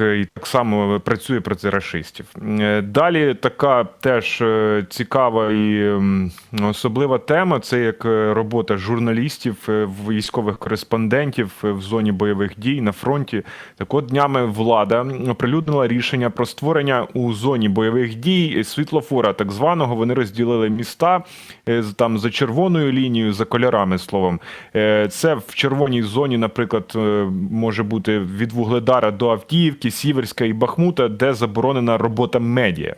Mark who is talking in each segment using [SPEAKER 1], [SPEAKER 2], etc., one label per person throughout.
[SPEAKER 1] військ і так само працює проти рашистів. Е, Далі така теж е, цікава і особлива тема це як е, робота журналістів, військових кореспондентів в зоні бойових дій на фронті. Так от днями влада оприлюднила рішення про створення у зоні бойових дій світлофора, так званого. Вони розділили міста там за червоною лінією, за кольорами словом. Це в червоній зоні, наприклад, може бути від Вугледара до Авдіївки, Сіверська і Бахмута, де заборонена робота медіа.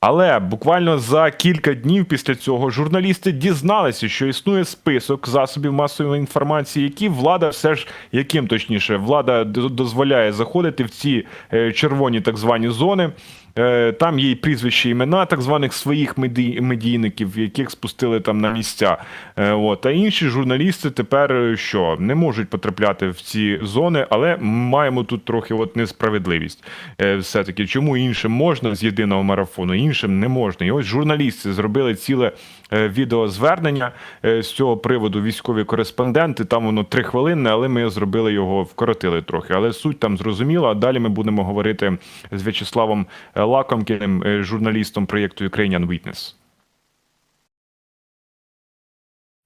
[SPEAKER 1] Але буквально за кілька днів після цього журналісти дізналися, що існує список засобів масової інформації, які влада все ж яким точніше влада дозволяє заходити в ці е, червоні так звані зони. Е, Там є і прізвища імена так званих своїх медій- медійників, яких спустили там на місця. Е, От. А інші журналісти тепер е, що не можуть потрапляти в ці зони, але маємо тут трохи от несправедливість. Все-таки чому іншим можна з єдиного марафону, іншим не можна. І ось журналісти зробили ціле відеозвернення е, з цього приводу. Військові кореспонденти. Там воно три хвилини, але ми зробили його, вкоротили трохи. Але суть там зрозуміла. А далі ми будемо говорити з В'ячеславом е, Лакомкіним, е, журналістом проєкту Ukrainian Witness.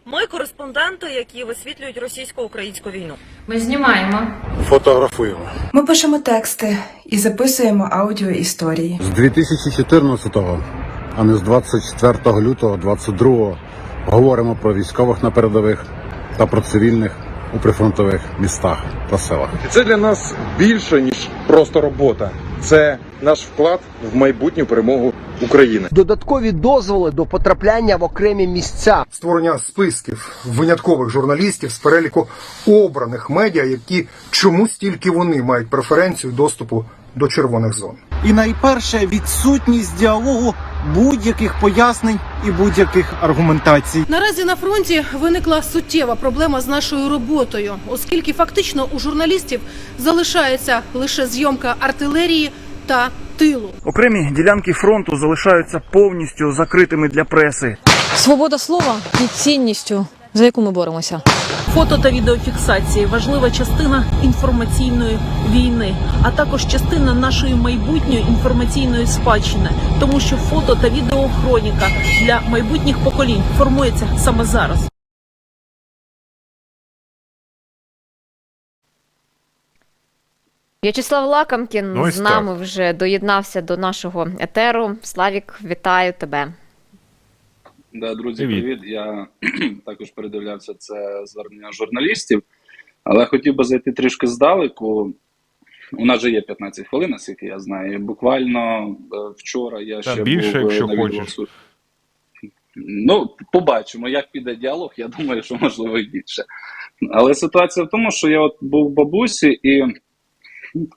[SPEAKER 2] Ми кореспонденти, які висвітлюють російсько-українську війну.
[SPEAKER 3] Ми знімаємо.
[SPEAKER 4] Фотографуємо.
[SPEAKER 5] Ми пишемо тексти і записуємо аудіо історії.
[SPEAKER 4] З 2014-го, а не з 24 лютого 22-го говоримо про військових на передових та про цивільних у прифронтових містах та селах.
[SPEAKER 6] Це для нас більше ніж просто робота. Це наш вклад в майбутню перемогу України.
[SPEAKER 7] додаткові дозволи до потрапляння в окремі місця.
[SPEAKER 8] створення списків виняткових журналістів з переліку обраних медіа, які чомусь тільки вони мають преференцію доступу до червоних зон.
[SPEAKER 9] І найперше відсутність діалогу будь-яких пояснень і будь-яких аргументацій.
[SPEAKER 10] Наразі на фронті виникла суттєва проблема з нашою роботою, оскільки фактично у журналістів залишається лише зйомка артилерії та тилу.
[SPEAKER 9] Окремі ділянки фронту залишаються повністю закритими для преси.
[SPEAKER 3] Свобода слова і цінністю, за яку ми боремося.
[SPEAKER 2] Фото та відеофіксації важлива частина інформаційної війни, а також частина нашої майбутньої інформаційної спадщини, тому що фото та відеохроніка для майбутніх поколінь формується саме зараз.
[SPEAKER 11] В'ячеслав Лакамкін
[SPEAKER 1] Ну,
[SPEAKER 11] з нами вже доєднався до нашого етеру. Славік, вітаю тебе.
[SPEAKER 12] Да, друзі,
[SPEAKER 1] Привіт.
[SPEAKER 12] привіт. Я також передивлявся це звернення журналістів, але хотів би зайти трішки здалеку. У нас же є 15 хвилин, наскільки я знаю. Буквально е, вчора я
[SPEAKER 1] Та
[SPEAKER 12] ще
[SPEAKER 1] більше,
[SPEAKER 12] був е,
[SPEAKER 1] якщо
[SPEAKER 12] на
[SPEAKER 1] хочеш.
[SPEAKER 12] Ну, побачимо, як піде діалог. Я думаю, що можливо і більше. Але ситуація в тому, що я от був в бабусі і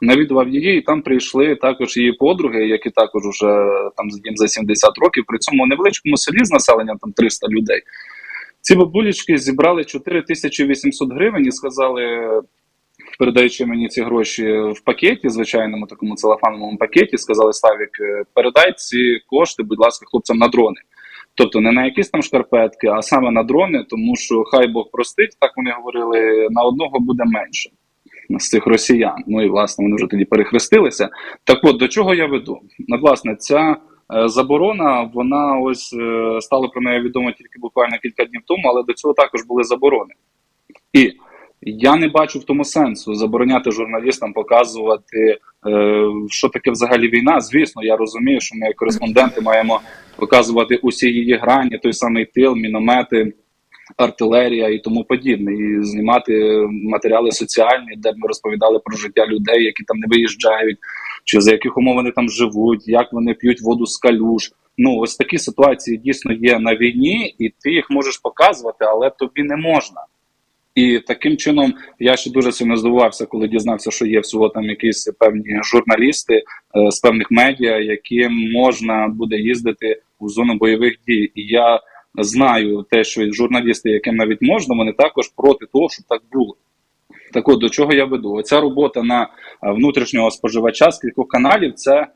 [SPEAKER 12] навідував її, і там прийшли також її подруги, які також уже там їм за 70 років. При цьому невеличкому селі з населенням там 300 людей. Ці бабулечки зібрали 4800 гривень і сказали, передаючи мені ці гроші в пакеті, звичайному такому целофановому пакеті, сказали: Славік, е, передай ці кошти, будь ласка, хлопцям на дрони. Тобто не на якісь там шкарпетки, а саме на дрони, тому що хай Бог простить, так вони говорили, на одного буде менше з цих росіян. Ну і власне вони вже тоді перехрестилися. Так от до чого я веду? Ну, власне, ця е, заборона, вона ось е, стало про неї відомо тільки буквально кілька днів тому, але до цього також були заборони. І я не бачу в тому сенсу забороняти журналістам показувати, е, що таке взагалі війна. Звісно, я розумію, що ми, як кореспонденти, маємо показувати усі її грані, той самий тил, міномети, артилерія і тому подібне, і знімати матеріали соціальні, де ми розповідали про життя людей, які там не виїжджають, чи за яких умов вони там живуть, як вони п'ють воду з калюж. Ну, ось такі ситуації дійсно є на війні, і ти їх можеш показувати, але тобі не можна. І таким чином я ще дуже сильно здивувався, коли дізнався, що є всього там якісь певні журналісти е, з певних медіа, яким можна буде їздити у зону бойових дій. І я знаю те, що журналісти, яким навіть можна, вони також проти того, щоб так було. Так от до чого я веду? Оця робота на е, внутрішнього споживача з кількох каналів це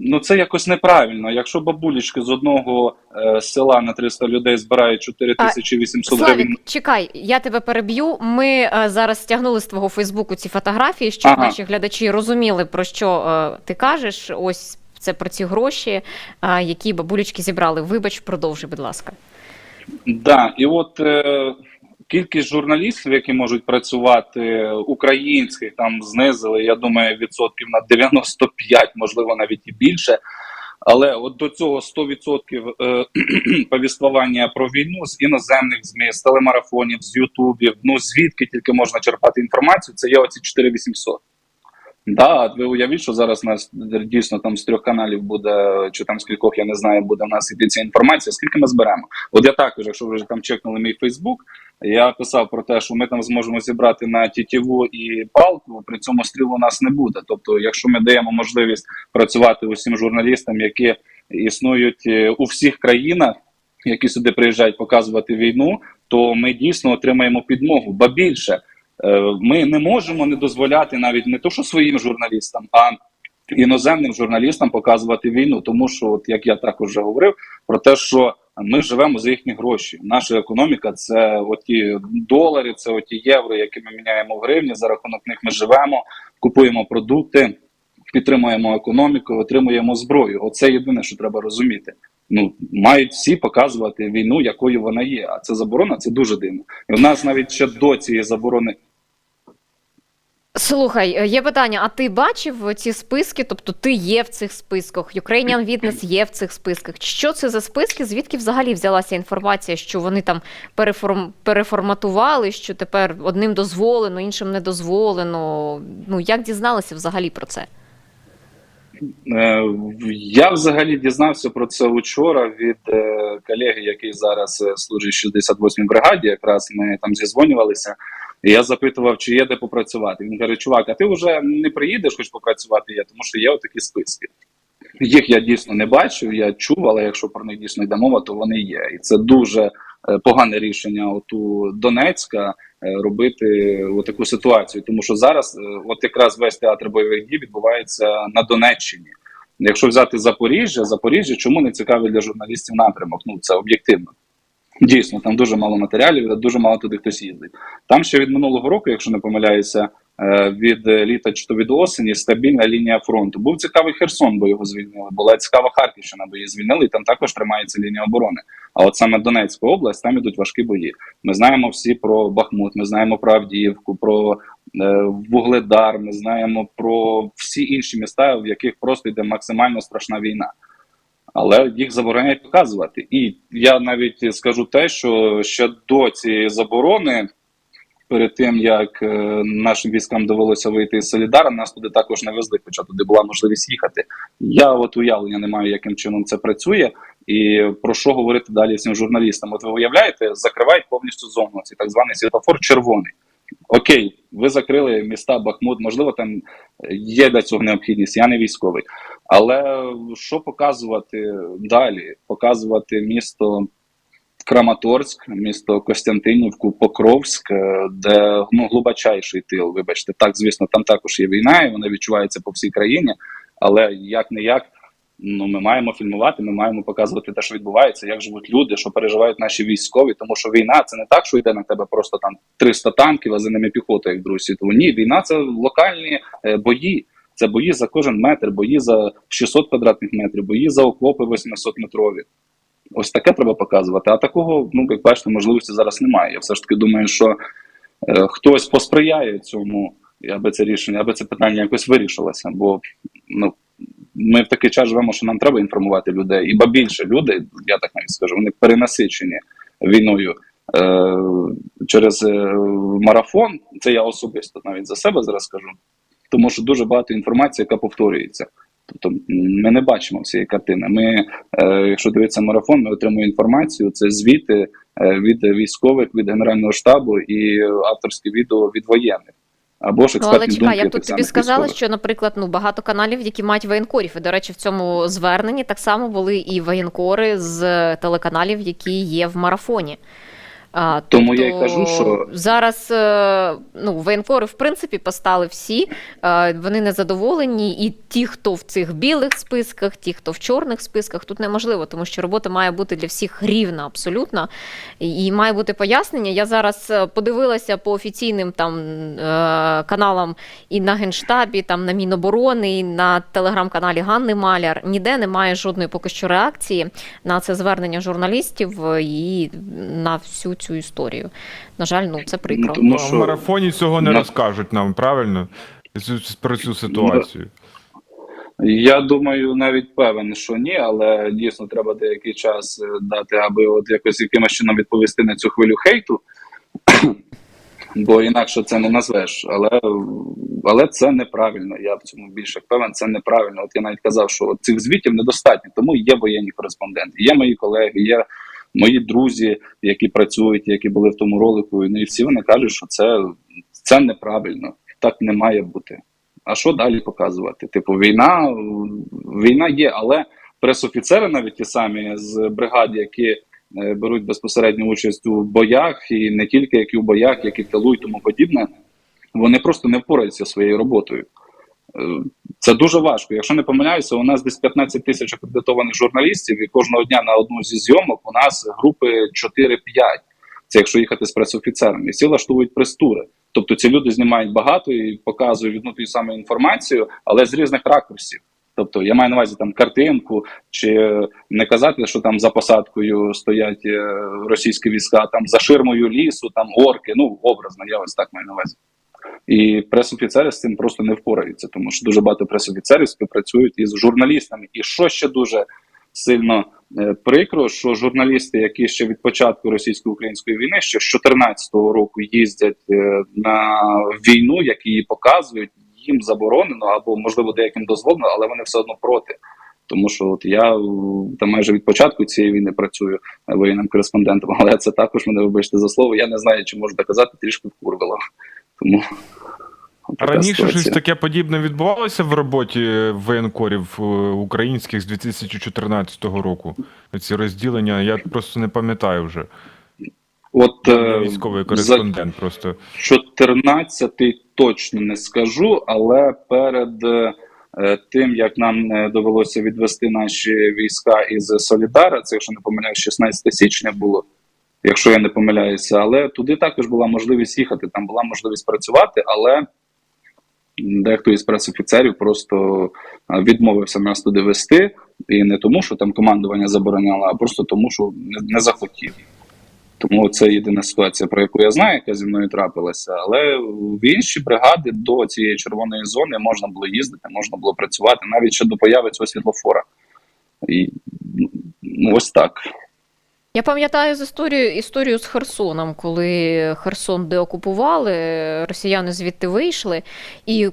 [SPEAKER 12] ну це якось неправильно. Якщо бабулечки з одного е, села на 300 людей збирають 4800 гривень.
[SPEAKER 11] Славік, чекай, я тебе переб'ю. Ми е, зараз стягнули з твого Фейсбуку ці фотографії, щоб
[SPEAKER 12] Ага.
[SPEAKER 11] наші глядачі розуміли, про що е, ти кажеш. Ось це про ці гроші, які бабулечки зібрали. Вибач, продовжуй, будь ласка.
[SPEAKER 12] Да, і от е, кількість журналістів, які можуть працювати українських, там знизили, я думаю, відсотків на 95, можливо, навіть і більше. Але от до цього 100% е, повіствування про війну з іноземних ЗМІ, з телемарафонів, з Ютубів, ну звідки тільки можна черпати інформацію, це є оці 4800. Да, ви уявіть, що зараз нас дійсно там з трьох каналів буде, чи там з кількох, я не знаю, буде в нас іти ця інформація. Скільки ми зберемо? От я також, якщо ви вже там чекнули мій Фейсбук, я писав про те, що ми там зможемо зібрати на тітіву і палку, при цьому стрілу у нас не буде. Тобто, якщо ми даємо можливість працювати усім журналістам, які існують е, у всіх країнах, які сюди приїжджають показувати війну, то ми дійсно отримаємо підмогу. Ба більше, ми не можемо не дозволяти навіть не то, що своїм журналістам, а іноземним журналістам показувати війну. Тому що, от як я також вже говорив, про те, що ми живемо за їхні гроші. Наша економіка це оті долари, це оті євро, які ми міняємо в гривні. За рахунок них ми живемо, купуємо продукти, підтримуємо економіку, отримуємо зброю. Оце єдине, що треба розуміти. Ну мають всі показувати війну, якою вона є. А це заборона, це дуже дивно. І в нас навіть ще до цієї заборони
[SPEAKER 11] Слухай, е, є питання: а ти бачив ці списки? Тобто ти є в цих списках, Ukrainian Witness є в цих списках. Що це за списки? Звідки взагалі взялася інформація, що вони там переформ... переформатували, що тепер одним дозволено, іншим не дозволено? Ну як дізналися взагалі про це?
[SPEAKER 12] Е, Я взагалі дізнався про це вчора від е, колеги, який зараз служить в 68-й бригаді. Якраз ми там зізвонювалися. І я запитував, чи є де попрацювати. Він каже: Чувак, а ти вже не приїдеш, хоч попрацювати є, тому що є отакі списки. Їх я дійсно не бачив, я чув, але якщо про них дійсно йде мова, то вони є. І це дуже е, погане рішення у Донецька е, робити таку ситуацію. Тому що зараз, е, от якраз весь театр бойових дій відбувається на Донеччині. Якщо взяти Запоріжжя, Запоріжжя чому не цікавий для журналістів напрямок? Ну це об'єктивно. Дійсно, там дуже мало матеріалів, дуже мало туди хтось їздить. Там ще від минулого року, якщо не помиляюся, е, від літа чи то від осені стабільна лінія фронту. Був цікавий Херсон, бо його звільнили. Була цікава Харківщина, бо її звільнили, і там також тримається лінія оборони. А от саме Донецька область, там ідуть важкі бої. Ми знаємо всі про Бахмут, ми знаємо про Авдіївку, про е, Вугледар, ми знаємо про всі інші міста, в яких просто йде максимально страшна війна але їх забороняють показувати. І я навіть скажу те, що ще до цієї заборони, перед тим як е, нашим військам довелося вийти з Солідара, нас туди також не везли, хоча туди була можливість їхати. Я от уявлення не маю, яким чином це працює, і про що говорити далі всім журналістам. От ви уявляєте, закривають повністю зону, цей так званий світофор червоний. Окей, ви закрили міста Бахмут, можливо, там є для цього необхідність. Я не військовий. Але що показувати далі? Показувати місто Краматорськ, місто Костянтинівку, Покровськ, е, де ну глибочайший тил. Вибачте, так звісно, там також є війна, і вона відчувається по всій країні. Але як не як, ну ми маємо фільмувати, ми маємо показувати те, що відбувається, як живуть люди, що переживають наші військові. Тому що війна це не так, що йде на тебе просто там 300 танків, а за ними піхота, як в Другій. Ні, війна це локальні е, бої. Це бої за кожен метр, бої за 600 квадратних метрів, бої за окопи 800 метрові. Ось таке треба показувати. А такого, ну як бачите, можливості зараз немає. Я все ж таки думаю, що е, хтось посприяє цьому, аби це рішення, аби це питання якось вирішилося. Бо ну ми в такий час живемо, що нам треба інформувати людей. І ба більше люди, я так навіть скажу, вони перенасичені війною. Е, через е, марафон, це я особисто навіть за себе зараз скажу, тому що дуже багато інформації, яка повторюється. Тобто ми не бачимо всієї картини. Ми, е, якщо дивитися марафон, ми отримуємо інформацію. Це звіти від військових, від генерального штабу і авторське відео від воєнних. Або ж
[SPEAKER 11] експертні але чекай, я тут тобі сказала,
[SPEAKER 12] військових.
[SPEAKER 11] що, наприклад, ну багато каналів, які мають воєнкорів. І, до речі, в цьому зверненні так само були і воєнкори з телеканалів, які є в марафоні. А,
[SPEAKER 12] Тому я й
[SPEAKER 11] тобто
[SPEAKER 12] кажу, що-
[SPEAKER 11] зараз е, ну, воєнкори в принципі постали всі. е, Вони незадоволені, і ті, хто в цих білих списках, ті, хто в чорних списках, тут неможливо, тому що робота має бути для всіх рівна абсолютно. І має бути пояснення. Я зараз е, подивилася по офіційним там каналам і на Генштабі, там на Міноборони, і на телеграм-каналі Ганни Маляр. Ніде немає жодної поки що реакції на це звернення журналістів і на всю цю історію. На жаль, ну це прикро.
[SPEAKER 12] Ну, тому що-
[SPEAKER 1] в марафоні цього не
[SPEAKER 12] на-
[SPEAKER 1] розкажуть нам, правильно? Про цю ситуацію.
[SPEAKER 12] Я думаю, навіть певен, що ні, але дійсно треба деякий час е, дати, аби от якось якимось чином відповісти на цю хвилю хейту. Бо інакше це не назвеш. Але, але це неправильно. Я в цьому більше певен, це неправильно. От я навіть казав, що от цих звітів недостатньо, тому є воєнні кореспонденти, є мої колеги, є мої друзі, які працюють, які були в тому ролику. І всі вони кажуть, що це, це неправильно, так не має бути. А що далі показувати? Типу, війна, війна є, але пресофіцери, навіть ті самі з бригад, які е, беруть безпосередню участь у боях, і не тільки які в боях, які і тому подібне, вони просто не впораються своєю роботою. Е, Це дуже важко. Якщо не помиляюся, у нас десь 15 тисяч акредитованих журналістів, і кожного дня на одну зі зйомок у нас групи 4-5. Це якщо їхати з пресофіцерами, всі влаштовують прес-тури. Тобто ці люди знімають багато і показують одну ту саму інформацію, але з різних ракурсів. Тобто я маю на увазі там картинку, чи не казати, що там за посадкою стоять е, російські війська, там за ширмою лісу, там орки. Ну образно, я ось так маю на увазі. І пресофіцери з цим просто не впораються, тому що дуже багато пресофіцерів співпрацюють із журналістами. І що ще дуже сильно е, прикро, що журналісти, які ще від початку російсько-української війни, ще з 2014 року їздять е, на війну, як її показують, їм заборонено або можливо деяким дозволено, але вони все одно проти. Тому що от я там майже від початку цієї війни працюю е, воєнним кореспондентом, але це також мене вибачте за слово. Я не знаю, чи можу доказати, трішки вкурвало. Тому
[SPEAKER 1] Раніше
[SPEAKER 12] ситуація.
[SPEAKER 1] щось таке подібне відбувалося в роботі воєнкорів е, українських з 2014 року. Ці розділення, я просто не пам'ятаю вже.
[SPEAKER 12] От е,
[SPEAKER 1] військовий
[SPEAKER 12] за
[SPEAKER 1] кореспондент просто.
[SPEAKER 12] 14-й точно не скажу, але перед е, тим як нам довелося відвести наші війська із Солідара, це якщо не помиляюсь, 16 січня було, якщо я не помиляюся, але туди також була можливість їхати, там була можливість працювати, але дехто із пресофіцерів просто відмовився нас туди вести, і не тому, що там командування забороняло, а просто тому, що не, не захотів. Тому це єдина ситуація, про яку я знаю, яка зі мною трапилася. Але в інші бригади до цієї червоної зони можна було їздити, можна було працювати навіть ще до появи цього світлофора. І ну, ось так.
[SPEAKER 11] Я пам'ятаю з історію історію з Херсоном, коли Херсон деокупували, росіяни звідти вийшли. І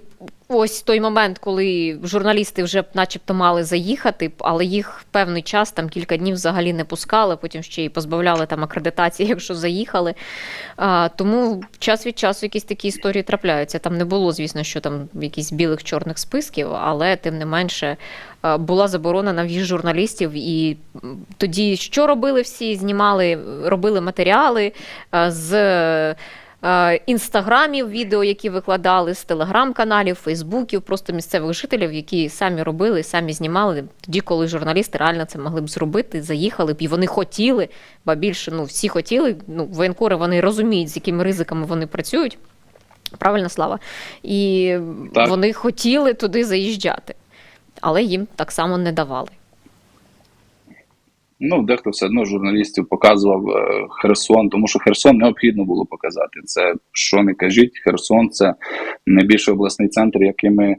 [SPEAKER 11] ось той момент, коли журналісти вже начебто мали заїхати, але їх певний час, там кілька днів взагалі не пускали, потім ще й позбавляли там акредитації, якщо заїхали. А, тому час від часу якісь такі історії трапляються. Там не було, звісно, що там якісь білих чорних списків, але тим не менше була заборона на в'їзд журналістів. І тоді що робили всі? Знімали, робили матеріали з. Е, Інстаграмів, відео, які викладали з телеграм-каналів, Фейсбуків, просто місцевих жителів, які самі робили, самі знімали. Тоді, коли журналісти реально це могли б зробити, заїхали б і вони хотіли, ба більше ну всі хотіли. Ну, воєнкори вони розуміють, з якими ризиками вони працюють. Правильно, слава. І
[SPEAKER 12] Так.
[SPEAKER 11] вони хотіли туди заїжджати, але їм так само не давали.
[SPEAKER 12] Ну, дехто все одно журналістів показував е, Херсон, тому що Херсон необхідно було показати. Це що не кажіть, Херсон це найбільший обласний центр, який ми е,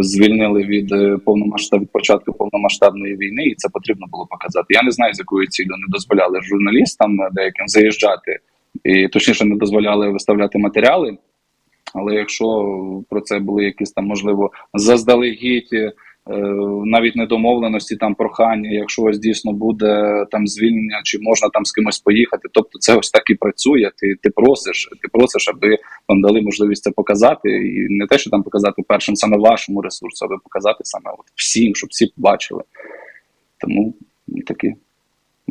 [SPEAKER 12] звільнили від е, повномасштаб від початку повномасштабної війни, і це потрібно було показати. Я не знаю, з якою цілею не дозволяли журналістам е, деяким заїжджати, і точніше не дозволяли виставляти матеріали. Але якщо про це були якісь там можливо заздалегідь. Е, навіть недомовленості, там прохання, якщо ось дійсно буде там звільнення, чи можна там з кимось поїхати. Тобто це ось так і працює. Ти, ти просиш, ти просиш, аби вам дали можливість це показати, і не те, що там показати першим саме вашому ресурсу, аби показати саме от всім, щоб всі побачили. Тому такі.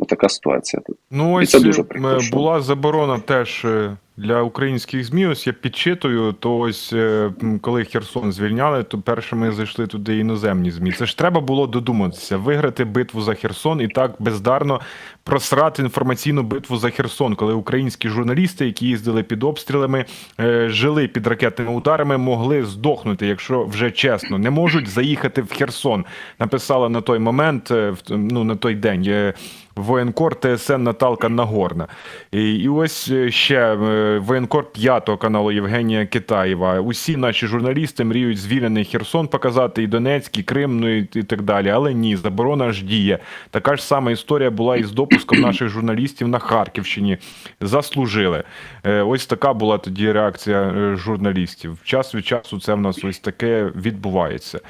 [SPEAKER 12] Така ситуація тут.
[SPEAKER 1] Ну,
[SPEAKER 12] І
[SPEAKER 1] ось
[SPEAKER 12] це дуже
[SPEAKER 1] е,
[SPEAKER 12] прикро, що-
[SPEAKER 1] була заборона теж е, для українських ЗМІ. Ось я підчитую, то ось е, коли Херсон звільняли, то першими зайшли туди іноземні ЗМІ. Це ж треба було додуматися, виграти битву за Херсон і так бездарно просрати інформаційну битву за Херсон, коли українські журналісти, які їздили під обстрілами, е, жили під ракетними ударами, могли здохнути, якщо вже чесно, не можуть заїхати в Херсон. Написала на той момент, е, ну на той день. Воєнкор ТСН Наталка Нагорна. І, і ось е, ще е, воєнкор п'ятого каналу Євгенія Китаєва. Усі наші журналісти мріють звільнений Херсон показати, і Донецьк, і Крим, ну і, так далі. Але ні, заборона ж діє. Така ж сама історія була і з допуском наших журналістів на Харківщині. Заслужили. Е, Ось така була тоді реакція журналістів. Час від часу це в нас ось таке відбувається.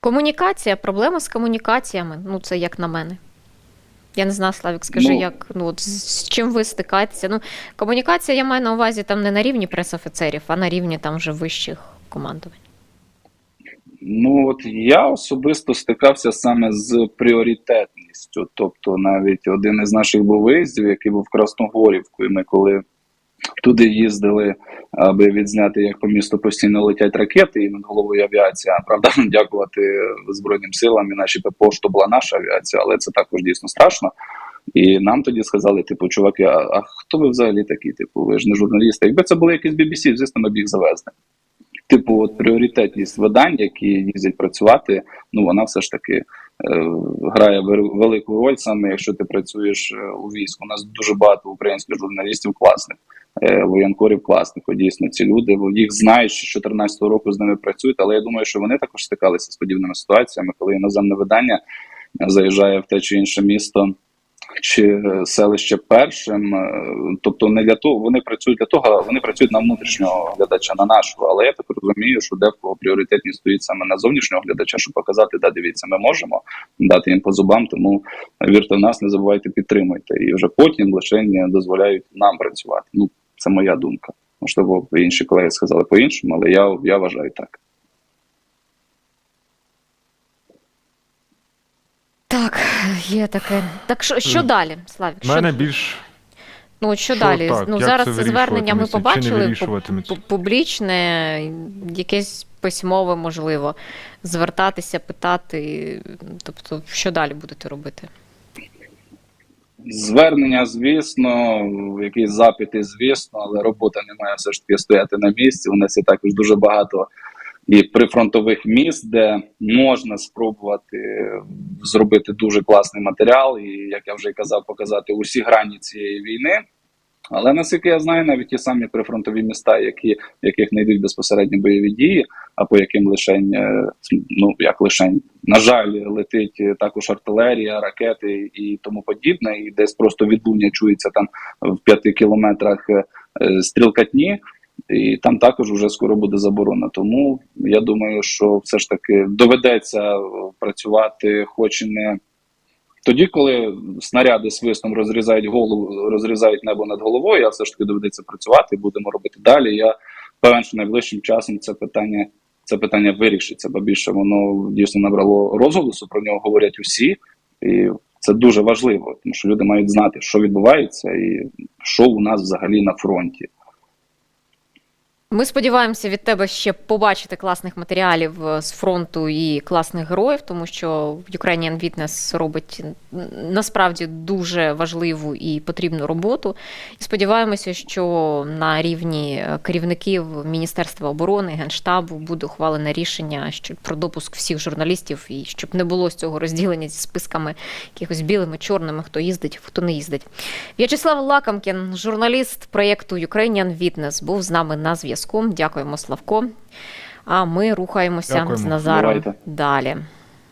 [SPEAKER 11] Комунікація, проблема з комунікаціями. Ну, це як на мене. Я не знаю, Славік, скажи,
[SPEAKER 12] Ну-
[SPEAKER 11] як ну от з, чим ви стикаєтеся? Ну, комунікація я маю на увазі там не на рівні пресофіцерів, а на рівні там вже вищих командувань.
[SPEAKER 12] Ну от я особисто стикався саме з пріоритетністю. Тобто, навіть один із наших був виїздів, який був в Красногорівку, і ми коли туди їздили, аби відзняти, як по місту постійно летять ракети, і над головою авіація. Правда, дякувати Збройним силам і нашій ППО, що була наша авіація, але це також дійсно страшно. І нам тоді сказали, типу, чуваки, а, а хто ви взагалі такі? Типу, ви ж не журналісти. Якби це були якісь BBC, звісно, ми б їх завезли. Типу, от пріоритетність видань, які їздять працювати, ну вона все ж таки грає вер- велику роль, саме якщо ти працюєш е, у війську. У нас дуже багато українських журналістів класних, е, воєнкорів класних. Дійсно, ці люди їх знають, що 14-го року з ними працюють, але я думаю, що вони також стикалися з подібними ситуаціями, коли іноземне видання е, заїжджає в те чи інше місто чи е, селище першим. е, Тобто не для того, вони працюють для того, вони працюють на внутрішнього глядача, на нашого. Але я так розумію, що декого пріоритетність стоїть саме на зовнішнього глядача, щоб показати, да, дивіться, ми можемо дати їм по зубам. Тому вірте в нас, не забувайте, підтримуйте. І вже потім лише не дозволяють нам працювати. Ну, це моя думка. Можливо, інші колеги сказали по-іншому, але я, я вважаю так.
[SPEAKER 11] Так, є таке. Так що, що далі, Славік?
[SPEAKER 1] У
[SPEAKER 11] Що,
[SPEAKER 1] мене більш
[SPEAKER 11] ну, що
[SPEAKER 1] що
[SPEAKER 11] далі?
[SPEAKER 1] так,
[SPEAKER 11] ну,
[SPEAKER 1] як
[SPEAKER 11] зараз
[SPEAKER 1] це
[SPEAKER 11] це звернення ми
[SPEAKER 1] вирішуватиметься, чи не
[SPEAKER 11] побачили,
[SPEAKER 1] вирішуватиметься?
[SPEAKER 11] пу- публічне, якесь письмове, можливо, звертатися, питати. Тобто, що далі будете робити?
[SPEAKER 12] Звернення, звісно, якісь запити, звісно, але робота не має все ж таки стояти на місці. У нас є також дуже багато і прифронтових міст, де можна спробувати зробити дуже класний матеріал, і як я вже казав, показати усі грані цієї війни. Але наскільки я знаю, навіть ті самі прифронтові міста, які в яких не йдуть безпосередньо бойові дії, а по яким лишень, е, ну як лишень, на жаль, летить також артилерія, ракети і тому подібне, і десь просто відлуння чується там в п'яти кілометрах е, стрілкатні. І там також вже скоро буде заборона. Тому я думаю, що все ж таки доведеться е, працювати, хоч і не тоді, коли снаряди свистом розрізають голову, розрізають небо над головою, а все ж таки доведеться працювати, будемо робити далі. Я певен, що найближчим часом це питання, це питання вирішиться, бо більше воно дійсно набрало розголосу. Про нього говорять усі, і це дуже важливо, тому що люди мають знати, що відбувається, і що у нас взагалі на фронті.
[SPEAKER 11] Ми сподіваємося від тебе ще побачити класних матеріалів е, з фронту і класних героїв, тому що Ukrainian Witness робить насправді дуже важливу і потрібну роботу. І сподіваємося, що на рівні е, керівників Міністерства оборони, Генштабу буде ухвалене рішення про допуск всіх журналістів і щоб не було з цього розділення зі списками якихось білими, чорними, хто їздить, хто не їздить. В'ячеслав Лакамкін, журналіст проєкту Ukrainian Witness, був з нами на зв'язку. Дякуємо, Славко. А ми рухаємося
[SPEAKER 1] Дякуємо.
[SPEAKER 11] з Назаром
[SPEAKER 12] Бувайте.
[SPEAKER 11] далі.